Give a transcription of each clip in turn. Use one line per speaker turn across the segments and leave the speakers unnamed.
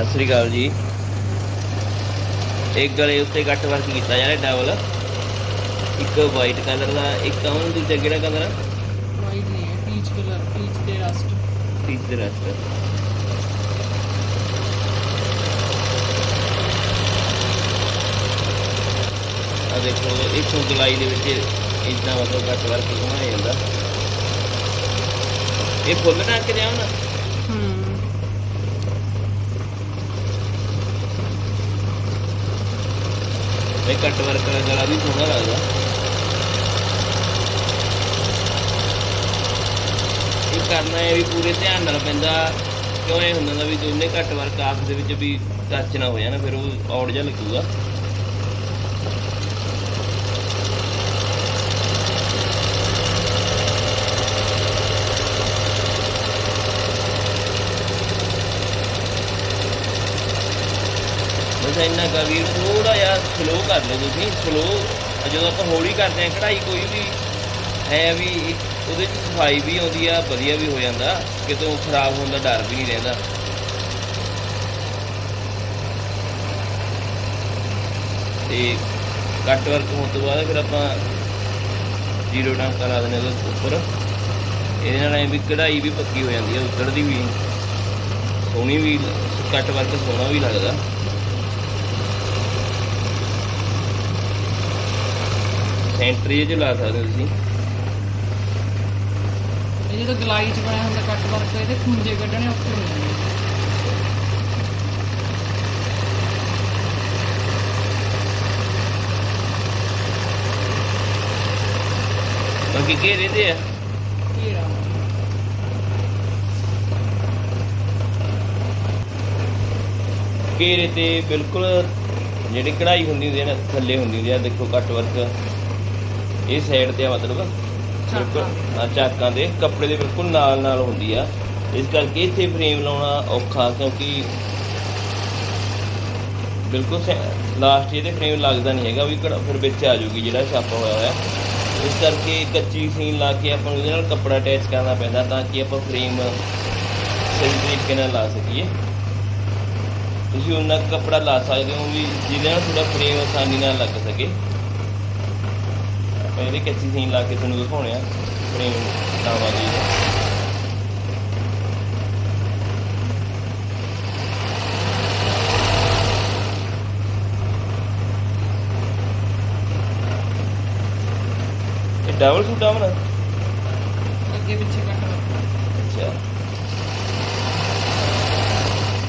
ਸਤਿ ਸ੍ਰੀ ਅਕਾਲ ਜੀ। ਇੱਕ ਗਲੇ ਉੱਤੇ ਕੱਟ ਵਰਕ ਕੀਤਾ ਜਾ ਰਿਹਾ ਡਬਲ ਇੱਕ ਵਾਈਟ ਕਲਰ ਦਾ ਇੱਕ ਆਉਂ ਦੂਜਾ ਕਿਹੜਾ ਕਲਰ ਆ?
ਵਾਈਟ ਨਹੀਂ ਹੈ ਪੀਚ ਕਲਰ ਪੀਚ ਤੇ ਰਸਟ
ਤੀਸਰਾ ਰਸਟ ਆ ਦੇਖੋ ਇੱਕ ਗਲਾਈ ਦੇ ਵਿੱਚ ਇਦਾਂ ਮਤਲਬ ਕੱਟ ਵਰਕ ਬਣਾਇਆ ਜਾਂਦਾ ਇਹ ਫੁੱਲ ਨਾ ਕੇ ਜਾਉਂ ਇਹ ਕੱਟ ਵਰਕ ਦਾ ਗਲਾ ਵੀ ਸੋਹਣਾ ਲੱਗਦਾ। ਇਹ ਕਰਨਾ ਹੈ ਵੀ ਪੂਰੇ ਧਿਆਨ ਨਾਲ ਪੈਂਦਾ, ਕਿਉਂ ਇਹ ਹੁੰਦਾ ਦਾ ਵੀ ਦੋਨੇ ਕੱਟ ਵਰਕ ਆਪਸ ਦੇ ਵਿੱਚ ਵੀ ਟੱਚ ਨਾ ਹੋ ਜਾਣਾ, ਫਿਰ ਉਹ ਔੜ ਜਿਹਾ ਲੱਗੂਗਾ। ਇੰਨਾ ਕਰ ਵੀ ਥੋੜਾ ਜਿਹਾ ਸਲੋ ਕਰ ਲਓ ਤੁਸੀਂ ਸਲੋ ਜਦੋਂ ਆਪਾਂ ਹੌਲੀ ਕਰਦੇ ਹਾਂ, ਕਢਾਈ ਕੋਈ ਵੀ ਹੈ ਵੀ, ਉਹਦੇ ਚ ਸਫ਼ਾਈ ਵੀ ਆਉਂਦੀ ਆ, ਵਧੀਆ ਵੀ ਹੋ ਜਾਂਦਾ। ਕਿਤੋਂ ਖਰਾਬ ਹੋਣ ਦਾ ਡਰ ਵੀ ਨਹੀਂ ਰਹਿੰਦਾ। ਤੇ ਕੱਟ ਵਰਕ ਹੋਣ ਤੋਂ ਬਾਅਦ ਫਿਰ ਆਪਾਂ ਜ਼ੀਰੋ ਟਾਂਕਾ ਲਾ ਦਿੰਦੇ ਉਹਦੇ ਉੱਪਰ। ਇਹਦੇ ਨਾਲ ਐ ਵੀ ਕਢਾਈ ਵੀ ਪੱਕੀ ਹੋ ਜਾਂਦੀ ਹੈ ਉੱਤਰਦੀ ਵੀ ਸੋਹਣੀ ਵੀ ਕੱਟ ਵਰਕ ਸੋਹਣਾ ਵੀ ਲੱਗਦਾ। ਸੈਂਟਰੀ ਚ ਲਾ ਸਕਦੇ ਹੋ ਤੁਸੀਂ।
ਇਹ ਜਦੋਂ ਗਲਾਈ ਚ ਬਣਿਆ ਹੁੰਦਾ ਕੱਟ ਵਰਕ ਇਹਦੇ ਖੁੰਝੇ ਕੱਢਣੇ ਔਖੇ ਹੋ ਜਾਂਦੇ।
ਬਾਕੀ ਘੇਰੇ ਦੇ ਆ?
ਘੇਰਾ।
ਘੇਰੇ ਤੇ ਬਿਲਕੁਲ ਜਿਹੜੀ ਕਢਾਈ ਹੁੰਦੀ ਹੁੰਦੀ ਹੈ ਨਾ ਥੱਲੇ ਹੁੰਦੀ ਹੁੰਦੀ ਆ ਦੇਖੋ ਕੱਟ ਵਰਕ। ਇਹ ਸਾਈਡ ਤੇ ਆ ਮਤਲਬ ਬਿਲਕੁਲ ਹਾਂ ਚਾਕਾਂ ਦੇ ਕੱਪੜੇ ਦੇ ਬਿਲਕੁਲ ਨਾਲ ਨਾਲ ਹੁੰਦੀ ਆ। ਇਸ ਕਰਕੇ ਇੱਥੇ ਫਰੇਮ ਲਾਉਣਾ ਔਖਾ ਕਿਉਂਕਿ ਬਿਲਕੁਲ ਲਾਸਟ ਇਹਦੇ ਫਰੇਮ ਲੱਗਦਾ ਨਹੀਂ ਹੈਗਾ ਵੀ ਫਿਰ ਵਿੱਚ ਆ ਜਾਊਗੀ ਜਿਹੜਾ ਛਾਪਾ ਹੋਇਆ ਹੋਇਆ। ਇਸ ਕਰਕੇ ਕੱਚੀ ਸੀਨ ਲਾ ਕੇ ਆਪਾਂ ਨੂੰ ਇਹਦੇ ਨਾਲ ਕੱਪੜਾ ਅਟੈਚ ਕਰਨਾ ਪੈਂਦਾ ਤਾਂ ਕਿ ਆਪਾਂ ਫਰੇਮ ਸਹੀ ਤਰੀਕੇ ਨਾਲ ਲਾ ਸਕੀਏ। ਤੁਸੀਂ ਉਹਨਾਂ ਕੱਪੜਾ ਲਾ ਸਕਦੇ ਹੋ ਵੀ ਜਿਹਦੇ ਨਾਲ ਤੁਹਾਡਾ ਫਰੇਮ ਆਸਾਨੀ ਨਾਲ ਲੱਗ ਸਕੇ। ਆਪਾਂ ਇਹਦੇ ਕੱਚੀ ਸੀਨ ਲਾ ਕੇ ਤੁਹਾਨੂੰ ਦਿਖਾਉਣੇ ਆ ਫਰੇਮ ਲਾਵਾਂਗੇ ਇਹਦਾ। ਇਹ ਡਬਲ ਸੂਟ ਆ ਮਨਾ
ਅੱਗੇ ਪਿੱਛੇ ਕੱਟ
ਅੱਛਾ।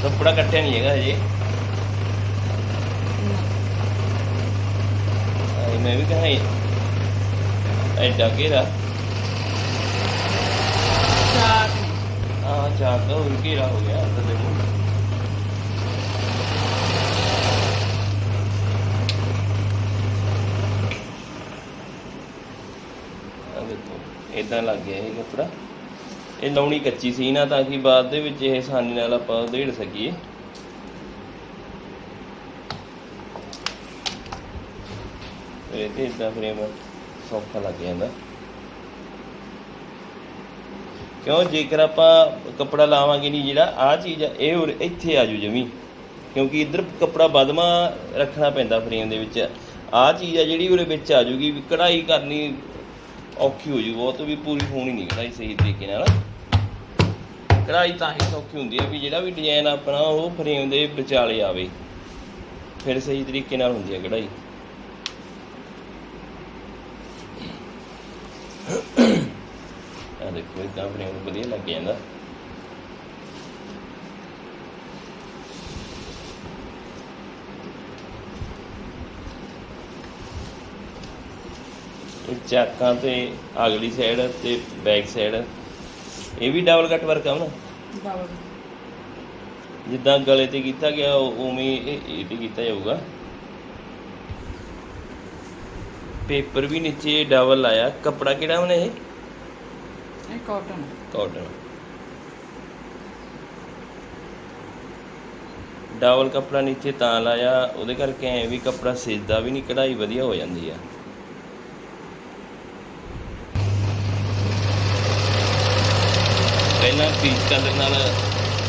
ਕੱਪੜਾ ਕੱਟਿਆ ਨਹੀਂ ਹੈਗਾ ਹਜੇ। ਮੈਂ ਵੀ ਕਹਾਂ ਐਡਾ ਘੇਰਾ
ਚਾਰ।
ਆ ਚਾਰ ਦਾ ਹੋਰ ਘੇਰਾ ਹੋ ਗਿਆ ਆ ਦੇਖੋ। ਇਦਾਂ ਲੱਗ ਗਿਆ ਇਹ ਕੱਪੜਾ। ਇਹ ਲਾਉਣੀ ਕੱਚੀ ਸੀ ਨਾ ਤਾਂ ਕਿ ਬਾਅਦ ਦੇ ਵਿੱਚ ਇਹ ਆਸਾਨੀ ਨਾਲ ਆਪਾਂ ਉਧੇੜ ਸਕੀਏ। ਇਹ ਤੇ ਇਦਾਂ ਫਰੇਮ ਸੌਖਾ ਲੱਗ ਜਾਂਦਾ। ਕਿਉਂ? ਜੇਕਰ ਆਪਾਂ ਕੱਪੜਾ ਲਾਵਾਂਗੇ ਨਹੀਂ, ਜਿਹੜਾ ਆ ਚੀਜ਼ ਆ, ਇਹ ਉਰੇ- ਇੱਥੇ ਆ ਜੂ ਜਮੀ। ਕਿਉਂਕਿ ਇੱਧਰ ਕੱਪੜਾ ਬਦਮਾ ਰੱਖਣਾ ਪੈਂਦਾ ਫਰੇਮ ਦੇ ਵਿੱਚ। ਆ ਚੀਜ਼ ਆ ਜਿਹੜੀ ਉਹਦੇ ਵਿੱਚ ਆ ਜੂਗੀ, ਵੀ ਕਢਾਈ ਕਰਨੀ ਔਖੀ ਹੋ ਜੂ ਬਹੁਤ, ਵੀ ਪੂਰੀ ਹੋਣੀ ਨਹੀਂ ਕਢਾਈ ਸਹੀ ਤਰੀਕੇ ਨਾਲ। ਕਢਾਈ ਤਾਂ ਹੀ ਸੌਖੀ ਹੁੰਦੀ ਹੈ ਵੀ ਜਿਹੜਾ ਵੀ ਡਿਜ਼ਾਈਨ ਆਪਣਾ, ਉਹ ਫਰੇਮ ਦੇ ਵਿਚਾਲੇ ਆਵੇ। ਫਿਰ ਸਹੀ ਤਰੀਕੇ ਨਾਲ ਹੁੰਦੀ ਹੈ ਕਢਾਈ। ਆ ਦੇਖੋ ਇਦਾਂ ਫਰੇਮ ਵਧੀਆ ਲੱਗ ਜਾਂਦਾ। ਚਾਕਾਂ ਤੇ ਅਗਲੀ ਸਾਈਡ ਤੇ ਬੈਕ ਸਾਈਡ ਇਹ ਵੀ ਡਬਲ ਕੱਟ ਵਰਕ ਆ ਨਾ?
ਡਬਲ
ਜਿੱਦਾਂ ਗਲੇ ਤੇ ਕੀਤਾ ਗਿਆ ਉਹ- ਉਵੇਂ ਇਹ ਤੇ ਕੀਤਾ ਜਾਊਗਾ। ਪੇਪਰ ਵੀ ਨੀਚੇ ਡਬਲ ਆਇਆ। ਕੱਪੜਾ ਕਿਹੜਾ ਉਹਨੇ ਇਹ?
ਇਹ ਕਾਟਨ
ਕਾਟਨ ਡਬਲ ਕੱਪੜਾ ਨੀਚੇ ਤਾਂ ਲਾਇਆ, ਉਹਦੇ ਕਰਕੇ ਐ ਵੀ ਕੱਪੜਾ ਸਿੱਧਾ ਵੀ ਨਹੀਂ, ਕਢਾਈ ਵਧੀਆ ਹੋ ਜਾਂਦੀ ਆ। ਪਹਿਲਾਂ ਪੀਚ ਕਲਰ ਨਾਲ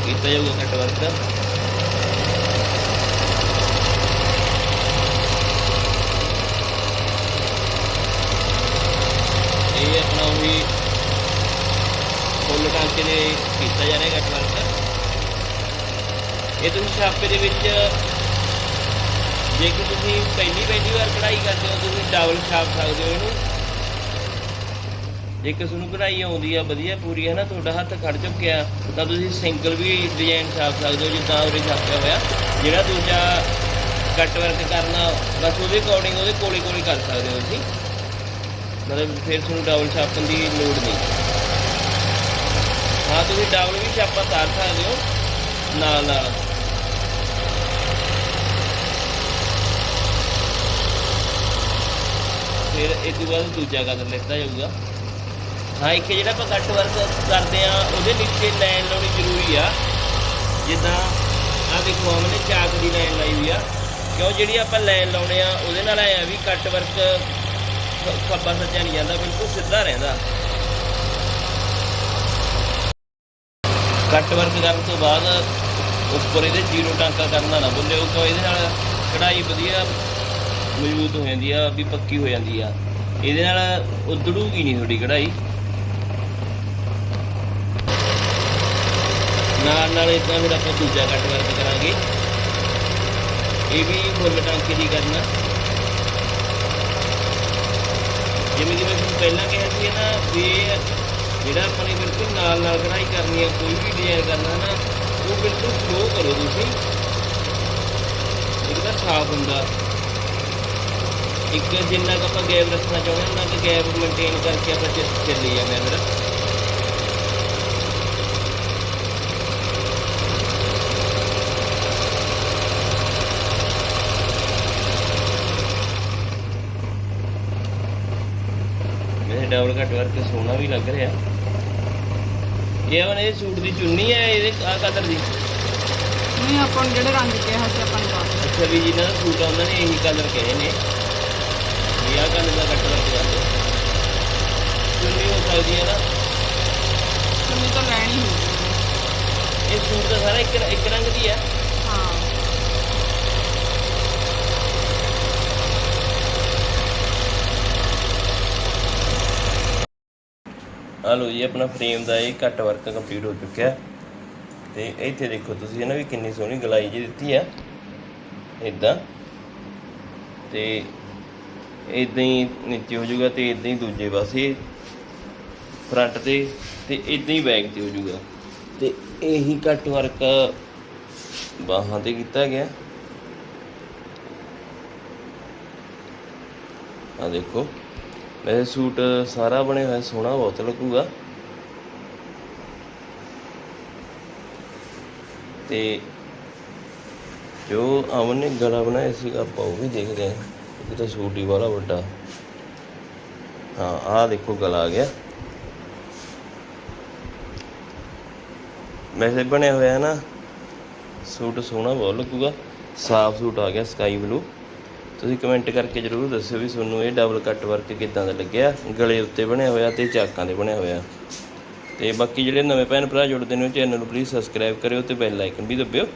ਕੀਤਾ ਜਾਊਗਾ ਕੱਟ ਵਰਕ ਇਹ ਫੁੱਲ ਟਾਂਕੇ ਦੇ ਕੀਤਾ ਜਾ ਰਿਹਾ ਕੱਟ ਵਰਕ ਇਹ ਤੁਸੀਂ ਛਾਪੇ ਦੇ ਵਿੱਚ ਜੇ ਕਿ ਤੁਸੀਂ ਪਹਿਲੀ ਪਹਿਲੀ ਵਾਰ ਕਢਾਈ ਕਰਦੇ ਹੋ, ਤੁਸੀਂ ਡਬਲ ਛਾਪ ਸਕਦੇ ਹੋ ਇਹਨੂੰ। ਜੇ ਕਿਸੇ ਨੂੰ ਕਢਾਈ ਆਉਂਦੀ ਆ, ਵਧੀਆ ਪੂਰੀ ਹੈ ਨਾ, ਤੁਹਾਡਾ ਹੱਥ ਖੜ ਚੁੱਕਿਆ, ਤਾਂ ਤੁਸੀਂ ਸਿੰਗਲ ਵੀ ਡਿਜ਼ਾਈਨ ਛਾਪ ਸਕਦੇ ਹੋ, ਜਿੱਦਾਂ ਉਹਦੇ ਛਾਪਿਆ ਹੋਇਆ। ਜਿਹੜਾ ਦੂਜਾ ਕੱਟ ਵਰਕ ਕਰਨਾ, ਬਸ ਉਹਦੇ ਅਕੋਰਡਿੰਗ ਉਹਦੇ ਕੋਲੇ ਕੋਲੇ ਕਰ ਸਕਦੇ ਹੋ ਤੁਸੀਂ। ਮਤਲਬ ਫਿਰ ਤੁਹਾਨੂੰ ਡਬਲ ਛਾਪਣ ਦੀ ਲੋੜ ਨਹੀਂ। ਹਾਂ, ਤੁਸੀਂ ਡਬਲ ਵੀ ਛਾਪਾ ਤਾਰ ਸਕਦੇ ਹੋ, ਨਾਲ ਨਾਲ। ਫਿਰ ਇਹ ਤੋਂ ਬਾਅਦ ਦੂਜਾ ਕਦਮ ਲੈਤਾ ਜਾਊਗਾ। ਹਾਂ, ਇੱਕ ਜਿਹੜਾ ਆਪਾਂ ਕੱਟ ਵਰਕ ਕਰਦੇ ਆ ਉਹਦੇ ਨੀਚੇ ਲਾਈਨ ਲਾਉਣੀ ਜ਼ਰੂਰੀ ਆ। ਜਿੱਦਾਂ ਆ ਦੇਖੋ ਹਮਨੇ ਚਾਕ ਦੀ ਲਾਈਨ ਲਾਈ ਹੋਈ ਆ। ਕਿਉਂ? ਜਿਹੜੀ ਆਪਾਂ ਲਾਈਨ ਲਾਉਣੇ ਆ, ਉਹਦੇ ਨਾਲ ਆਇਆ ਵੀ ਕੱਟ ਵਰਕ ਖੱਬਾ ਸੱਜਾ ਨਹੀਂ ਜਾਂਦਾ, ਬਿਲਕੁਲ ਸਿੱਧਾ ਰਹਿੰਦਾ। ਕੱਟ ਵਰਕ ਕਰਨ ਤੋਂ ਬਾਅਦ ਉੱਪਰ ਇਹਦੇ ਜ਼ੀਰੋ ਟਾਂਕਾ ਕਰਨਾ ਨਾ ਭੁੱਲਿਓ, ਕਿਉਂ? ਇਹਦੇ ਨਾਲ ਕਢਾਈ ਵਧੀਆ ਮਜ਼ਬੂਤ ਹੋ ਜਾਂਦੀ ਆ, ਵੀ ਪੱਕੀ ਹੋ ਜਾਂਦੀ ਆ। ਇਹਦੇ ਨਾਲ ਉਧੜੂਗੀ ਨਹੀਂ ਤੁਹਾਡੀ ਕਢਾਈ। ਨਾਲ ਨਾਲ ਇਦਾਂ ਫਿਰ ਆਪਾਂ ਦੂਜਾ ਕੱਟ ਵਰਕ ਕਰਾਂਗੇ। ਇਹ ਵੀ ਫੁੱਲ ਟਾਂਕੇ ਦੀ ਕਰਨਾ। ਜਿਵੇਂ ਜਿਵੇਂ ਤੁਹਾਨੂੰ ਪਹਿਲਾਂ ਕਿਹਾ ਸੀ ਨਾ, ਵੀ ਜਿਹੜਾ ਆਪਾਂ ਨੇ ਬਿਲਕੁਲ ਨਾਲ ਨਾਲ ਕਢਾਈ ਕਰਨੀ ਹੈ ਕੋਈ ਵੀ ਡਿਜ਼ਾਈਨ ਕਰਨਾ ਨਾ, ਉਹ ਬਿਲਕੁਲ ਸਲੋ ਕਰੋ ਤੁਸੀਂ। ਇਹਦਾ ਸਾਫ਼ ਹੁੰਦਾ। ਇੱਕ ਜਿੰਨਾ ਕੁ ਆਪਾਂ ਗੈਪ ਰੱਖਣਾ ਚਾਹੁੰਦੇ ਹਾਂ ਉਹਨਾਂ ਕੁ ਗੈਪ ਮੇਨਟੇਨ ਕਰਕੇ ਆਪਾਂ ਚੱਲੀ ਜਾਂਦੇ ਹਾਂ ਫਿਰ ਡਬਲ ਕੱਟ ਵਰਕ ਸੋਹਣਾ ਵੀ ਲੱਗ ਰਿਹਾ। ਇਹ ਹੁਣ ਇਹ ਸੂਟ ਦੀ ਚੁੰਨੀ ਹੈ ਇਹਦੇ ਆ ਕਲਰ ਦੀ?
ਨਹੀਂ ਆਪਾਂ ਨੂੰ ਜਿਹੜੇ ਰੰਗ ਕਿਹਾ ਸੀ ਆਪਾਂ ਨੇ।
ਅੱਛਾ ਵੀ ਜਿਹਨਾਂ ਦਾ ਸੂਟ ਆ ਉਹਨਾਂ ਨੇ ਇਹੀ ਕਲਰ ਕਹੇ ਨੇ। ਵੀ ਆਹ ਕਲਰ ਦਾ ਕੱਟ ਕਰ ਦਿਓ ਚੁੰਨੀ ਹੋ ਸਕਦੀ ਹੈ ਨਾ।
ਚੁੰਨੀ ਤਾਂ ਲੈਣੀ ਹੋਊਗੀ
ਇਹ ਸੂਟ ਦਾ ਸਾਰਾ ਇੱਕ ਇੱਕ ਰੰਗ ਦੀ ਹੈ।
ਹਾਂ।
ਆ ਜੀ ਆਪਣਾ ਫਰੇਮ ਦਾ ਇਹ ਕੱਟ ਵਰਕ ਕੰਪਲੀਟ ਹੋ ਚੁੱਕਿਆ। ਤੇ ਇੱਥੇ ਦੇਖੋ ਤੁਸੀਂ ਇਹਨਾਂ ਵੀ ਕਿੰਨੀ ਸੋਹਣੀ ਗਲਾਈ ਜੀ ਦਿੱਤੀ ਆ। ਇਦਾਂ ਤੇ ਇਦਾਂ ਹੀ ਨੀਚੇ ਹੋ ਜਾਊਗਾ ਤੇ ਇਦਾਂ ਹੀ ਦੂਜੇ ਪਾਸੇ ਫਰੰਟ ਤੇ ਤੇ ਇਦਾਂ ਹੀ ਬੈਕ ਤੇ ਹੋ ਜਾਊਗਾ। ਤੇ ਇਹੀ ਘੱਟ ਵਰਕ ਬਾਹਾਂ ਤੇ ਕੀਤਾ ਗਿਆ। ਆ ਦੇਖੋ, ਵੈਸੇ ਸੂਟ ਸਾਰਾ ਬਣਿਆ ਹੋਇਆ, ਸੋਹਣਾ ਬਹੁਤ ਲੱਗੂਗਾ। ਤੇ ਜੋ ਅਮਨ ਨੇ ਗਲਾ ਬਣਾਇਆ ਸੀਗਾ, ਆਪਾਂ ਉਹ ਵੀ ਦੇਖਦੇ ਹਾਂ। ਇਹ ਤਾਂ ਸੂਟ ਹੀ ਵਾਲਾ ਵੱਡਾ। ਹਾਂ, ਆਹ ਦੇਖੋ, ਗਲਾ ਆ ਗਿਆ। ਵੈਸੇ ਬਣਿਆ ਹੋਇਆ ਨਾ, ਸੂਟ ਸੋਹਣਾ ਬਹੁਤ ਲੱਗੂਗਾ। ਸਾਫ਼ ਸੂਟ ਆ ਗਿਆ ਸਕਾਈ ਬਲੂ ਤੁਸੀਂ ਕਮੈਂਟ ਕਰਕੇ ਜਰੂਰ ਦੱਸਿਓ ਵੀ ਤੁਹਾਨੂੰ ਇਹ ਡਬਲ ਕੱਟ ਵਰਕ ਕਿੱਦਾਂ ਦਾ ਲੱਗਿਆ। ਗਲੇ ਉੱਤੇ ਬਣਿਆ ਹੋਇਆ ਤੇ ਚਾਕਾਂ ਦੇ ਬਣਿਆ ਹੋਇਆ। ਤੇ ਬਾਕੀ ਜਿਹੜੇ ਨਵੇਂ ਭੈਣ ਭਰਾ ਜੁੜਦੇ ਨੇ, ਉਹ ਚੈਨਲ ਨੂੰ ਪਲੀਜ਼ ਸਬਸਕ੍ਰਾਈਬ ਕਰਿਓ ਤੇ ਬੈਲ ਆਈਕਨ ਵੀ ਦਬਿਓ।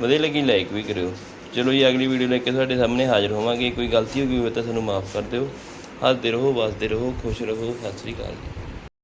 ਵਧੀਆ ਲੱਗੀ ਲਾਈਕ ਵੀ ਕਰਿਓ। ਚਲੋ ਜੀ, ਅਗਲੀ ਵੀਡੀਓ ਲੈ ਕੇ ਤੁਹਾਡੇ ਸਾਹਮਣੇ ਹਾਜ਼ਰ ਹੋਵਾਂਗੇ। ਕੋਈ ਗਲਤੀ ਹੋ ਗਈ ਹੋਵੇ ਤਾਂ ਸਾਨੂੰ ਮਾਫ ਕਰ ਦਿਓ। ਹੱਸਦੇ ਰਹੋ, ਵਸਦੇ ਰਹੋ, ਖੁਸ਼ ਰਹੋ। ਸਤਿ ਸ੍ਰੀ ਅਕਾਲ ਜੀ।